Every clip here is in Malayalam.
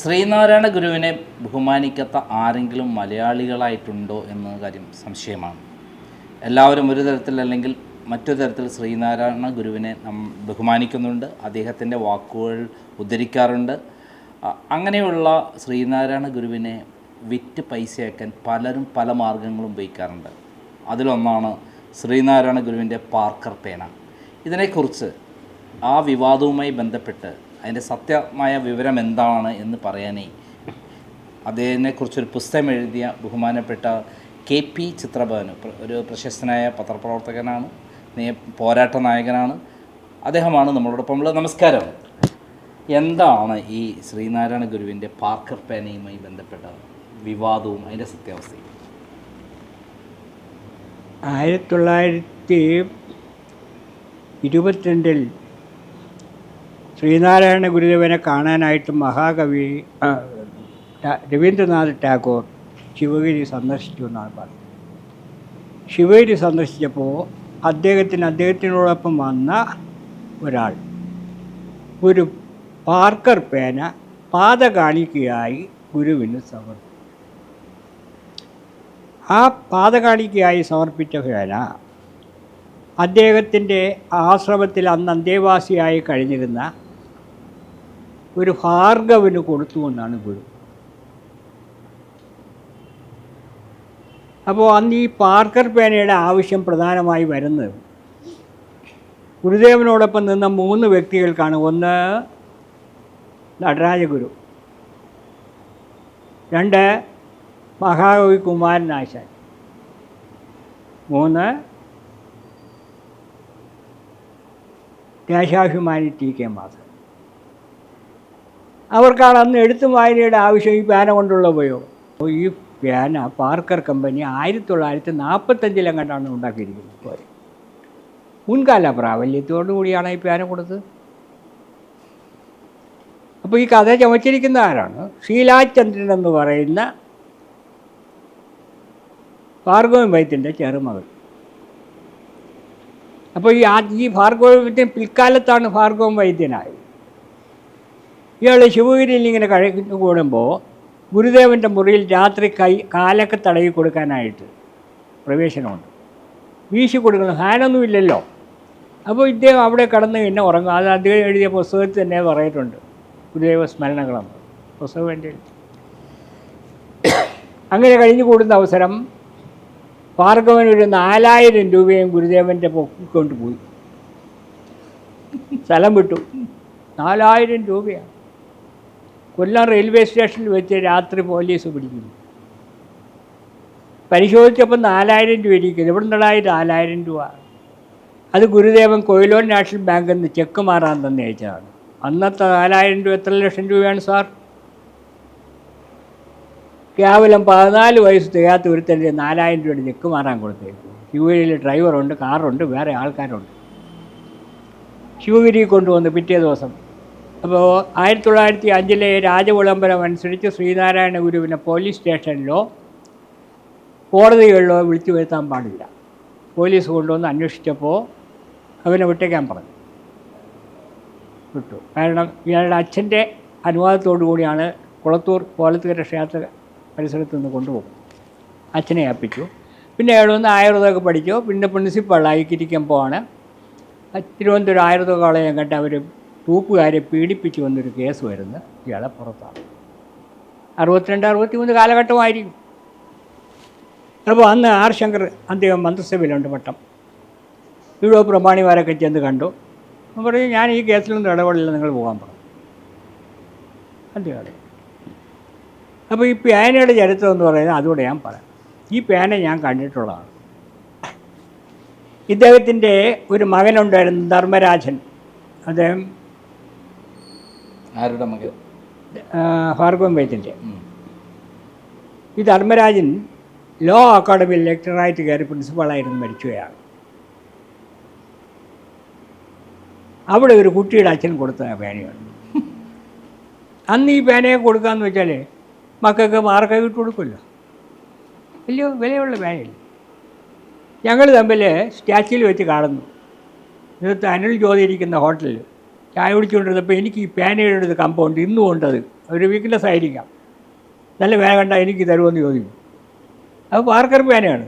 ശ്രീനാരായണ ഗുരുവിനെ ബഹുമാനിക്കാത്ത ആരെങ്കിലും മലയാളികളായിട്ടുണ്ടോ എന്ന കാര്യം സംശയമാണ്. എല്ലാവരും ഒരു തരത്തിൽ അല്ലെങ്കിൽ മറ്റു തരത്തിൽ ശ്രീനാരായണ ഗുരുവിനെ നം ബഹുമാനിക്കുന്നുണ്ട്. അദ്ദേഹത്തിന്റെ വാക്കുകൾ ഉദ്ധരിക്കാറുണ്ട്. അങ്ങനെയുള്ള ശ്രീനാരായണ ഗുരുവിനെ വിറ്റ് പൈസയാക്കാൻ പലരും പല മാർഗങ്ങളും ഉപയോഗിക്കാറുണ്ട്. അതിലൊന്നാണ് ശ്രീനാരായണ ഗുരുവിന്റെ പാർക്കർ പേന. ഇതിനെക്കുറിച്ച് ആ വിവാദവുമായി ബന്ധപ്പെട്ട് അതിന്റെ സത്യമായ വിവരം എന്താണ് എന്ന് പറയാനേ. അതിനെക്കുറിച്ചൊരു പുസ്തകം എഴുതിയ ബഹുമാനപ്പെട്ട കെ പി ചിത്രഭവന് ഒരു പ്രശസ്തനായ പത്രപ്രവർത്തകനാണ് പോരാട്ട നായകനാണ്. അദ്ദേഹമാണ് നമ്മളോടൊപ്പം ഉള്ളത്. നമസ്കാരം. എന്താണ് ഈ ശ്രീനാരായണ ഗുരുവിന്റെ പാർക്കർ പേനയുമായി ബന്ധപ്പെട്ട വിവാദവും അതിന്റെ സത്യാവസ്ഥയും? ആയിരത്തി തൊള്ളായിരത്തി ഇരുപത്തിരണ്ടിൽ ശ്രീനാരായണ ഗുരുദേവനെ കാണാനായിട്ട് മഹാകവി രവീന്ദ്രനാഥ് ടാഗോർ ശിവഗിരി സന്ദർശിച്ചു എന്നാണ് പറഞ്ഞത്. ശിവഗിരി സന്ദർശിച്ചപ്പോൾ അദ്ദേഹത്തിന് അദ്ദേഹത്തിനോടൊപ്പം വന്ന ഒരാൾ ഒരു പാർക്കർ പേന പാത കാണിക്കയായി ഗുരുവിന് സമർപ്പിച്ചു. ആ പാതകാണിക്കയായി സമർപ്പിച്ച പേന അദ്ദേഹത്തിന്റെ ആശ്രമത്തിൽ അന്ന് അന്തേവാസിയായി കഴിഞ്ഞിരുന്ന ഒരു ഭാർഗവന് കൊടുത്തു എന്നാണ് ഗുരു. അപ്പോൾ അന്ന് ഈ പാർക്കർ പേനയുടെ ആവശ്യം പ്രധാനമായി വരുന്നത് ഗുരുദേവനോടൊപ്പം നിന്ന മൂന്ന് വ്യക്തികൾക്കാണ്. ഒന്ന് നടരാജഗുരു രണ്ട് മഹാകവി കുമാരനാശാൻ മൂന്ന് ദേശാഭിമാനി ടി കെ മാധവൻ. അവർക്കാണ് അന്ന് എഴുത്തും വായനയുടെ ആവശ്യം ഈ പേന കൊണ്ടുള്ള ഉപയോഗം. അപ്പോൾ ഈ പേന പാർക്കർ കമ്പനി ആയിരത്തി തൊള്ളായിരത്തി നാൽപ്പത്തഞ്ചിലെങ്ങാണ്ടാണ് ഉണ്ടാക്കിയിരിക്കുന്നത് മുൻകാല പ്രാബല്യത്തോടു കൂടിയാണ് ഈ പേന കൊടുത്തത്. അപ്പോൾ ഈ കഥ ചമച്ചിരിക്കുന്ന ആരാണ്? ശീലാചന്ദ്രൻ എന്ന് പറയുന്ന ഭാർഗവ വൈദ്യന്റെ ചെറുമകൾ. അപ്പോൾ ഈ ആ ഈ ഭാർഗവ വൈദ്യൻ പിൽക്കാലത്താണ് ഭാർഗവം വൈദ്യനായത്. ഇയാൾ ശിവഗിരിയിൽ ഇങ്ങനെ കഴിഞ്ഞു കൂടുമ്പോൾ ഗുരുദേവന്റെ മുറിയിൽ രാത്രി കൈ കാലൊക്കെ തടവി കൊടുക്കാനായിട്ട് പ്രവേശനമുണ്ട്. വീശി കൊടുക്കണം ഫാനൊന്നും ഇല്ലല്ലോ. അപ്പോൾ ഇദ്ദേഹം അവിടെ കടന്ന് പിന്നെ ഉറങ്ങും. അത് അദ്ദേഹം എഴുതിയ പുസ്തകത്തിൽ തന്നെ പറഞ്ഞിട്ടുണ്ട് ഗുരുദേവ സ്മരണകളെന്ന് പുസ്തകം വേണ്ടി അങ്ങനെ കഴിഞ്ഞു കൂടുന്ന അവസരം ഭാർഗവൻ ഒരു നാലായിരം രൂപയും ഗുരുദേവന്റെ പൊക്കിക്കൊണ്ട് പോയി സ്ഥലം വിട്ടു. നാലായിരം രൂപയാണ്. കൊല്ലം റെയിൽവേ സ്റ്റേഷനിൽ വെച്ച് രാത്രി പോലീസ് പിടിക്കുന്നു. പരിശോധിച്ചപ്പോൾ നാലായിരം രൂപ ഇരിക്കുന്നു. എവിടെ നിന്നുണ്ടായി നാലായിരം രൂപ? അത് ഗുരുദേവൻ കൊയിലോൺ നാഷണൽ ബാങ്കിൽ നിന്ന് ചെക്ക് മാറാൻ തന്നെ അയച്ചതാണ്. അന്നത്തെ നാലായിരം രൂപ എത്ര ലക്ഷം രൂപയാണ് സാർ? കേവലം പതിനാല് വയസ്സ് തികയാത്ത ഒരുത്തന്റെ നാലായിരം രൂപയുടെ ചെക്ക് മാറാൻ കൊടുത്തേക്കും ശിവഗിരിയിൽ ഡ്രൈവറുണ്ട് കാറുണ്ട് വേറെ ആൾക്കാരുണ്ട്. ശിവഗിരി കൊണ്ടുവന്ന് പിറ്റേ ദിവസം അപ്പോൾ ആയിരത്തി തൊള്ളായിരത്തി അഞ്ചിലെ രാജവിളംബരം അനുസരിച്ച് ശ്രീനാരായണ ഗുരുവിനെ പോലീസ് സ്റ്റേഷനിലോ കോടതികളിലോ വിളിച്ചു വരുത്താൻ പാടില്ല. പോലീസ് കൊണ്ടുവന്ന് അന്വേഷിച്ചപ്പോൾ അവനെ വിട്ടേക്കാൻ പറഞ്ഞു. വിട്ടു. കാരണം ഇയാളുടെ അച്ഛന്റെ അനുവാദത്തോടു കൂടിയാണ് കുളത്തൂർ കോലത്തുകര ക്ഷേത്ര പരിസരത്ത് നിന്ന് കൊണ്ടുപോകും അച്ഛനെ ഏൽപ്പിച്ചു. പിന്നെ അയാൾ വന്ന് ആയുർവേദമൊക്കെ പഠിച്ചു. പിന്നെ പ്രിൻസിപ്പളായി കിരിക്കുമ്പോഴാണ് തിരുവനന്തപുരം ആയുർവേദ കോളേജ് കണ്ട് അവർ തൂപ്പുകാരെ പീഡിപ്പിച്ചു വന്നൊരു കേസ് വരുന്ന ഇയാളെ പുറത്താണ്. അറുപത്തിരണ്ട് അറുപത്തി മൂന്ന് കാലഘട്ടമായിരിക്കും. അപ്പോൾ അന്ന് ആർ ശങ്കർ അദ്ദേഹം മന്ത്രിസഭയിലുണ്ട് പട്ടം. ഇവിടെ പ്രമാണിമാരൊക്കെ ചെന്ന് കണ്ടു. പറഞ്ഞു ഞാൻ ഈ കേസിലൊന്നും ഇടപെടില്ല നിങ്ങൾ പോകാൻ പറഞ്ഞു. അദ്ദേഹം അപ്പോൾ ഈ പേനയുടെ ചരിത്രം എന്ന് പറയുന്നത് അതുകൂടെ ഞാൻ പറയാം. ഈ പേന ഞാൻ കണ്ടിട്ടുള്ളതാണ്. ഇദ്ദേഹത്തിന്റെ ഒരു മകനുണ്ടായിരുന്നു ധർമ്മരാജൻ. അദ്ദേഹം ആരുടെ മകൻ ഭാർഗവൻ വൈദ്യന്റെ ഈ ധർമ്മരാജൻ ലോ അക്കാഡമിയിൽ ലെക്ചറായിട്ട് കയറി പ്രിൻസിപ്പളായിരുന്നു മരിച്ചുകയാണ് അവിടെ ഒരു കുട്ടിയുടെ അച്ഛൻ കൊടുത്ത പേനയുണ്ട് അന്ന് ഈ പേനയെ കൊടുക്കാന്ന് വെച്ചാൽ മക്കൾക്ക് മാർക്കൊക്കെ വിട്ട് കൊടുക്കുമല്ലോ. വലിയ വിലയുള്ള പേനയില്ല. ഞങ്ങൾ തമ്മിൽ സ്റ്റാച്യൂവിൽ വെച്ച് കാണുന്നു. ഇന്നത്തെ അനിൽ ജ്യോതി ഇരിക്കുന്ന ഹോട്ടലിൽ ചായ കുടിച്ചുകൊണ്ടിരുന്നപ്പോൾ എനിക്ക് ഈ പേനയുടെ ഒരു കമ്പൗണ്ട് ഇന്നും ഉണ്ടത് ഒരു വീക്ക്നെസ് ആയിരിക്കാം. നല്ല പേന കണ്ട എനിക്ക് തരുമെന്ന് ചോദിക്കും. അത് പാർക്കർ പേനയാണ്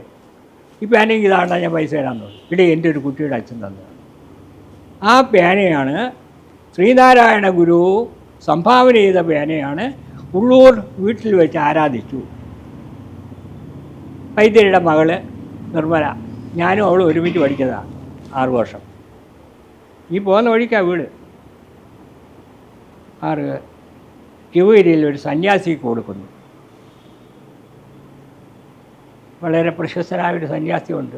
ഈ പേനയ്ക്ക് ഇതാണ്ടാ ഞാൻ പൈസ തരാൻ തോന്നി ഇവിടെ എന്റെ ഒരു കുട്ടിയുടെ അച്ഛൻ തന്നതാണ് ആ പേനയാണ് ശ്രീനാരായണ ഗുരു സംഭാവന ചെയ്ത പേനയാണ് ഉള്ളൂർ വീട്ടിൽ വെച്ച് ആരാധിച്ചു. വൈദ്യരുടെ മകൾ നിർമ്മല. ഞാനും അവളും ഒരുമിച്ച് പഠിച്ചതാണ് ആറ് വർഷം. ഈ പോകുന്ന വഴിക്കാണ് വീട്. ആറ് കിവേരിയിൽ ഒരു സന്യാസിക്ക് കൊടുക്കുന്നു. വളരെ പ്രശസ്തനായ ഒരു സന്യാസി ഉണ്ട്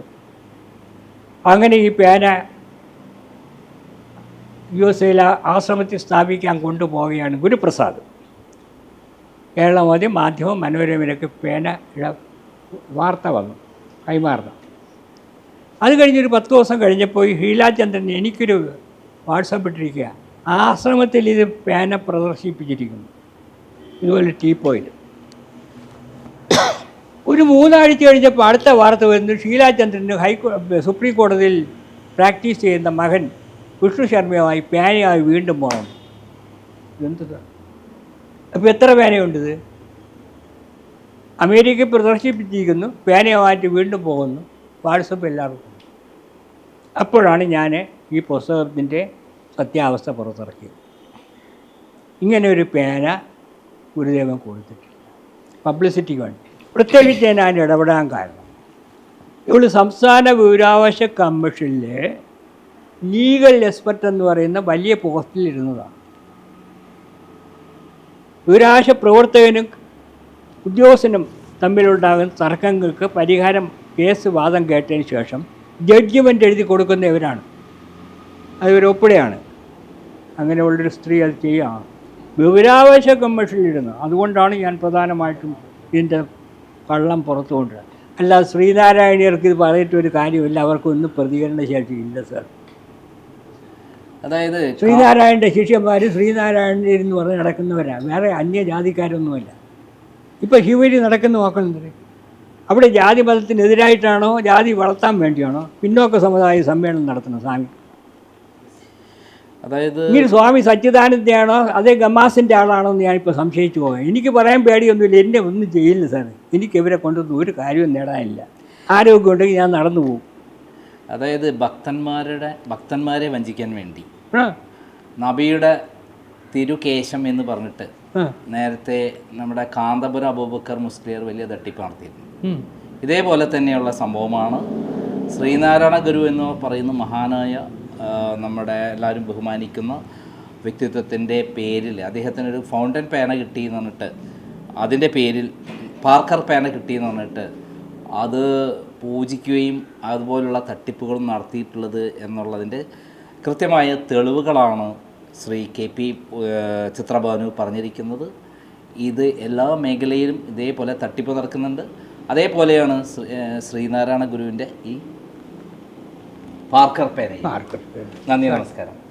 അങ്ങനെ ഈ പേന യു എസ് എയിലെ ആശ്രമത്തിൽ സ്ഥാപിക്കാൻ കൊണ്ടുപോവുകയാണ് ഗുരുപ്രസാദ്. കേരളമതി മാധ്യമം മനോരമയിലൊക്കെ പേനയുടെ വാർത്ത വന്നു കൈമാറുന്നു. അത് കഴിഞ്ഞൊരു പത്ത് ദിവസം കഴിഞ്ഞപ്പോൾ ഈ ഹീലാചന്ദ്രൻ എനിക്കൊരു വാട്സപ്പ് ഇട്ടിരിക്കുക ആശ്രമത്തിൽ ഇത് പേന പ്രദർശിപ്പിച്ചിരിക്കുന്നു. ഇതുപോലെ ടീപ്പോയിൽ ഒരു മൂന്നാഴ്ച കഴിഞ്ഞപ്പോൾ അടുത്ത വാർത്ത വരുന്നത് ഷീലാചന്ദ്രന് ഹൈക്കോ സുപ്രീം കോടതിയിൽ പ്രാക്ടീസ് ചെയ്യുന്ന മകൻ വിഷ്ണു ശർമ്മയുമായി പേനയായി വീണ്ടും പോകണം എന്ത് അപ്പോൾ എത്ര പേനയുണ്ട് ഇത് അമേരിക്ക പ്രദർശിപ്പിച്ചിരിക്കുന്നു പേനയുമായിട്ട് വീണ്ടും പോകുന്നു വാട്സപ്പ് എല്ലാവർക്കും. അപ്പോഴാണ് ഞാൻ ഈ പുസ്തകത്തിന്റെ സത്യാവസ്ഥ പുറത്തിറക്കി. ഇങ്ങനെ ഒരു പേന ഗുരുദേവൻ കൊടുത്തിട്ടില്ല. പബ്ലിസിറ്റിക്ക് വേണ്ടി. പ്രത്യേകിച്ച് ഞാൻ ഇടപെടാൻ കാരണം ഇവൾ സംസ്ഥാന വിവരാവകാശ കമ്മീഷനിലെ ലീഗൽ എക്സ്പെർട്ട് എന്ന് പറയുന്ന വലിയ പോസ്റ്റിലിരുന്നതാണ് വിവരാവകാശ പ്രവർത്തകനും ഉദ്യോഗസ്ഥനും തമ്മിലുണ്ടാകുന്ന തർക്കങ്ങൾക്ക് പരിഹാരം കേസ് വാദം കേട്ടതിന് ശേഷം ജഡ്ജ്മെന്റ് എഴുതി കൊടുക്കുന്നവരാണ് അതൊരു അത് ഒപ്പിടെയാണ് അങ്ങനെയുള്ളൊരു സ്ത്രീ അത് ചെയ്യുകയാണ് വിവരാവകാശ കമ്മീഷനിലിരുന്നു അതുകൊണ്ടാണ് ഞാൻ പ്രധാനമായിട്ടും ഇതിന്റെ കള്ളം പുറത്തു കൊണ്ടുവരുന്നത്. അല്ലാതെ ശ്രീനാരായണീയർക്ക് ഇത് പറഞ്ഞിട്ട് ഒരു കാര്യമില്ല. അവർക്കൊന്നും പ്രതികരണ ശേഷി ഇല്ല സാർ. അതായത് ശ്രീനാരായണന്റെ ശിഷ്യന്മാർ ശ്രീനാരായണൻ എന്ന് പറഞ്ഞ് നടക്കുന്നവരാണ് വേറെ അന്യജാതിക്കാരൊന്നുമല്ല. ഇപ്പോൾ ശിവരി നടക്കുന്ന നോക്കണമെന്നുണ്ട് അവിടെ ജാതി മതത്തിനെതിരായിട്ടാണോ ജാതി വളർത്താൻ വേണ്ടിയാണോ? പിന്നോക്ക സമുദായ സമ്മേളനം നടത്തുന്നത് സ്വാമി. അതായത് ഇങ്ങനെ സ്വാമി സച്ചിദാനന്ദയാണോ അതേ ഗമാസിന്റെ ആളാണോ എന്ന് ഞാനിപ്പോൾ സംശയിച്ചു പോകാം എനിക്ക് പറയാൻ പേടിയൊന്നുമില്ല. എന്നെ ഒന്നും ചെയ്യില്ല സാർ എനിക്ക് ഇവരെ കൊണ്ടൊന്നും ഒരു കാര്യവും നേടാനില്ല. ആരോഗ്യം ഉണ്ടെങ്കിൽ ഞാൻ നടന്നു പോകും. അതായത് ഭക്തന്മാരുടെ ഭക്തന്മാരെ വഞ്ചിക്കാൻ വേണ്ടി നബിയുടെ തിരുകേശം എന്ന് പറഞ്ഞിട്ട് നേരത്തെ നമ്മുടെ കാന്തപുരം അബൂബക്കർ മുസ്ലിയർ വലിയ തട്ടിപ്പ് നടത്തിയിരുന്നു. ഇതേപോലെ തന്നെയുള്ള സംഭവമാണ് ശ്രീനാരായണ ഗുരു എന്ന് പറയുന്ന മഹാനായ നമ്മുടെ എല്ലാവരും ബഹുമാനിക്കുന്ന വ്യക്തിത്വത്തിന്റെ പേരിൽ അദ്ദേഹത്തിനൊരു ഫൗണ്ടൻ പേന കിട്ടി എന്ന് പറഞ്ഞിട്ട് അതിന്റെ പേരിൽ പാർക്കർ പേന കിട്ടി എന്ന് പറഞ്ഞിട്ട് അത് പൂജിക്കുകയും അതുപോലുള്ള തട്ടിപ്പുകളും നടത്തിയിട്ടുള്ളത് എന്നുള്ളതിന്റെ കൃത്യമായ തെളിവുകളാണ് ശ്രീ കെ പി ചിത്രഭവനു പറഞ്ഞിരിക്കുന്നത്. ഇത് എല്ലാ മേഖലയിലും ഇതേപോലെ തട്ടിപ്പ് നടക്കുന്നുണ്ട്. അതേപോലെയാണ് ശ്രീ- ശ്രീനാരായണ ഗുരുവിന്റെ ഈ പാർക്കർ പേനയും പേന. നന്ദി നമസ്കാരം.